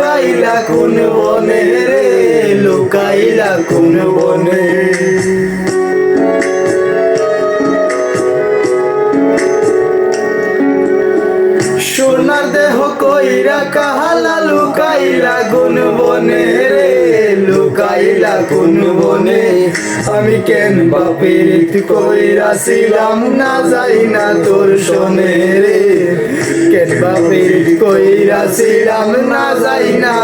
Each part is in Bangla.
লুকাইলা কোন বনে রে, লুকাইলা কোন বনে। সোনার দেহ কইরা কাহালা লুকাইলা গুন বনে রে, লুকাইলা গুন বনে। আমি কেন বাপের কইরা ছিলাম, না যাই না তোর শোনে রে। কেন বাপের কইরা ছিলাম না যাই না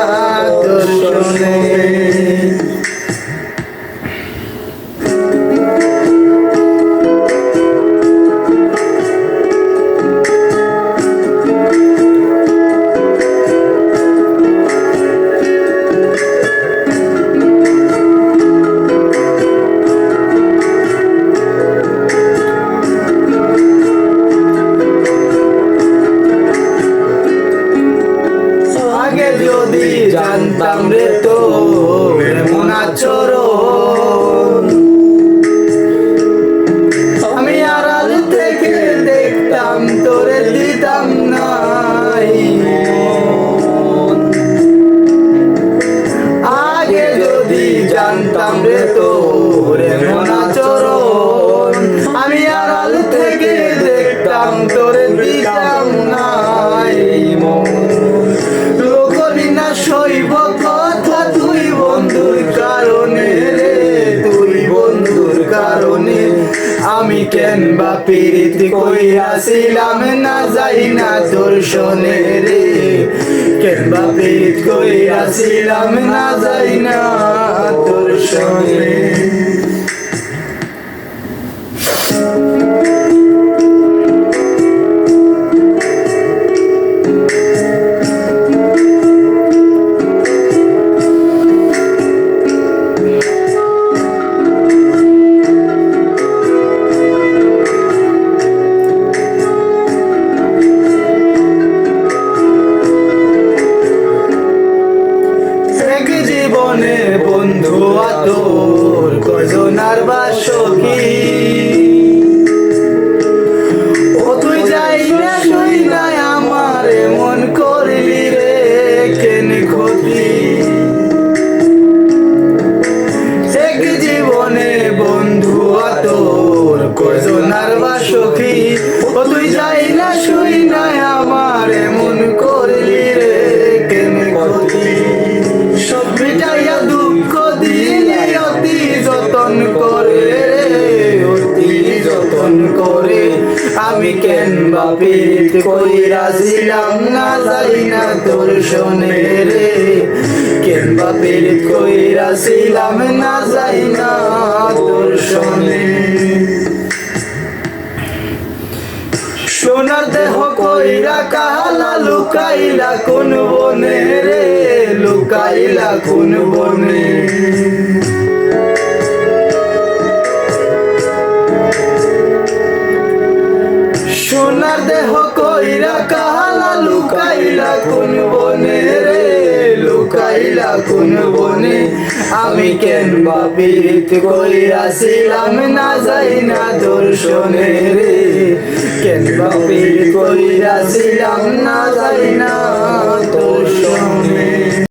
তোর তো এমন আচরণ। আমি আড়াল থেকে দেখতাম তোরে দিতাম নাই। আগে যদি জানতাম রে তোর পীড়িত কইয়াছিলাম না যাই না তোর শোনে রে। কেনবা পীড়িত কইয়াছিলাম না যাই না তোর শোনে জীবনে বন্ধু আতর কজনার বাসকি। না শুই না আমার মন জীবনে বন্ধু আতর কজনার বাসকি। করে আমি কেন বাপিত কইরাছিলাম না যাই না তোর শোনে রে। কেন বাপিত কইরাছিলাম না যাই না তোর শোনে। সোনার দেহ কইরা কালা লুকাইলা কোন বনে রে, লুকাইলা কোন বনে। কইরা কালা লুকাইলা কোন বনে রে? লুকাইলা কোন বনে? আমি কেন বাপিত কইরাছিলাম না যাই না দর্শনে রে? কেন বাপিত কইরাছিলাম না যাই না দর্শনে